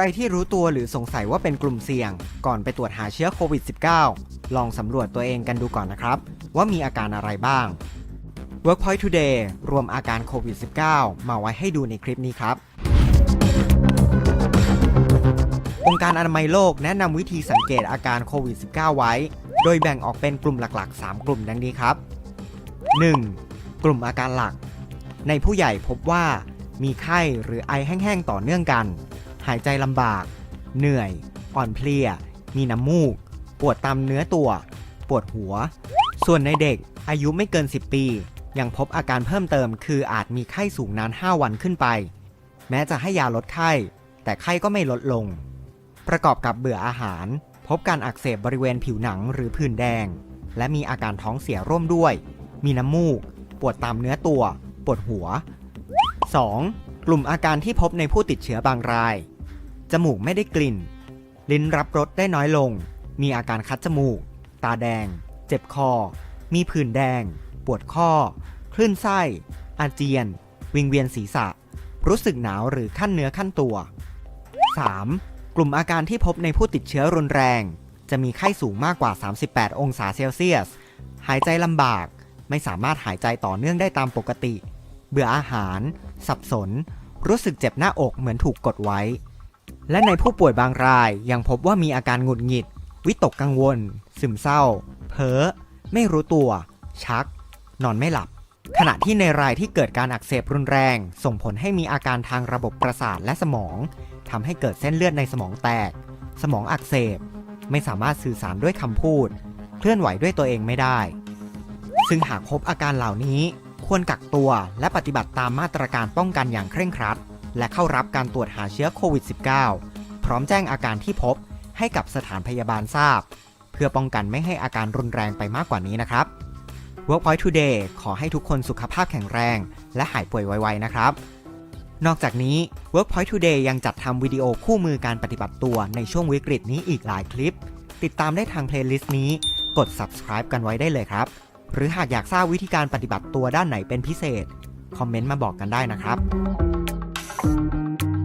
รที่รู้ตัวหรือสงสัยว่าเป็นกลุ่มเสี่ยง ก่อนไปตรวจหาเชื้อโควิด -19 ลองสำรวจตัวเองกันดูก่อนนะครับ ว่ามีอาการอะไรบ้าง Workpoint Today รวมอาการโควิด -19 มาไว้ให้ดูในคลิปนี้ครับ องค์การอนามัยโลกแนะนำวิธีสังเกตอาการโควิด -19 ไว้ โดยแบ่งออกเป็นกลุ่มหลักๆ 3 กลุ่มดังนี้ครับ 1. กลุ่มอาการหลัก ในผู้ใหญ่พบว่ามีไข้หรือไอแห้งๆต่อเนื่องกัน หายใจลำบาก เหนื่อย อ่อนเพลีย มีน้ำมูก ปวดตามเนื้อตัว ปวดหัว ส่วนในเด็กอายุไม่เกิน 10 ปี ยังพบอาการเพิ่มเติม คืออาจมีไข้สูงนาน 5 วันขึ้นไป แม้จะให้ยาลดไข้ แต่ไข้ก็ไม่ลดลง ประกอบกับเบื่ออาหาร พบการอักเสบบริเวณผิวหนังหรือผื่นแดง และมีอาการท้องเสียร่วมด้วย มีน้ำมูก ปวดตามเนื้อตัว ปวดหัว 2. กลุ่มอาการที่พบในผู้ติดเชื้อบางราย จมูกไม่ได้กลิ่น ลิ้นรับรสได้น้อยลง มีอาการคัดจมูก ตาแดง เจ็บคอ มีผื่นแดง ปวดข้อ คลื่นไส้ อาเจียน วิงเวียนศีรษะ รู้สึกหนาวหรือขั้นเนื้อขั้นตัว 3. กลุ่มอาการที่พบในผู้ติดเชื้อรุนแรง จะมีไข้สูงมากกว่า 38 องศาเซลเซียส หายใจลำบาก ไม่สามารถหายใจต่อเนื่องได้ตามปกติ เบื่ออาหาร สับสน รู้สึกเจ็บหน้าอกเหมือนถูกกดไว้ และในผู้ป่วยบางรายยังพบว่ามีอาการหงุดหงิด วิตกกังวล ซึมเศร้า เพ้อ ไม่รู้ตัว ชัก นอนไม่หลับ ขณะที่ในรายที่เกิดการอักเสบรุนแรง ส่งผลให้มีอาการทางระบบประสาทและสมองทำให้เกิดเส้นเลือดในสมองแตก สมองอักเสบ ไม่สามารถสื่อสารด้วยคำพูด เคลื่อนไหวด้วยตัวเองไม่ได้ ซึ่งหากพบอาการเหล่านี้ ควรกักตัวและปฏิบัติตามมาตรการป้องกันอย่างเคร่งครัด และเข้ารับการตรวจหาเชื้อโควิด -19 พร้อมแจ้งอาการที่พบให้กับสถานพยาบาลทราบ เพื่อป้องกันไม่ให้อาการรุนแรงไปมากกว่านี้นะครับ Workpoint Today ขอให้ทุกคนสุขภาพแข็งแรง และหายป่วยไวๆนะครับ นอกจากนี้ Workpoint Today ยังจัดทำวิดีโอคู่มือการปฏิบัติตัวในช่วงวิกฤตนี้อีกหลายคลิป ติดตามได้ทางเพลย์ลิสต์นี้ กด subscribe กันไว้ได้เลยครับ หรือหากอยากทราบวิธีการปฏิบัติตัวด้านไหนเป็นพิเศษ คอมเมนต์มาบอกกันได้นะครับ you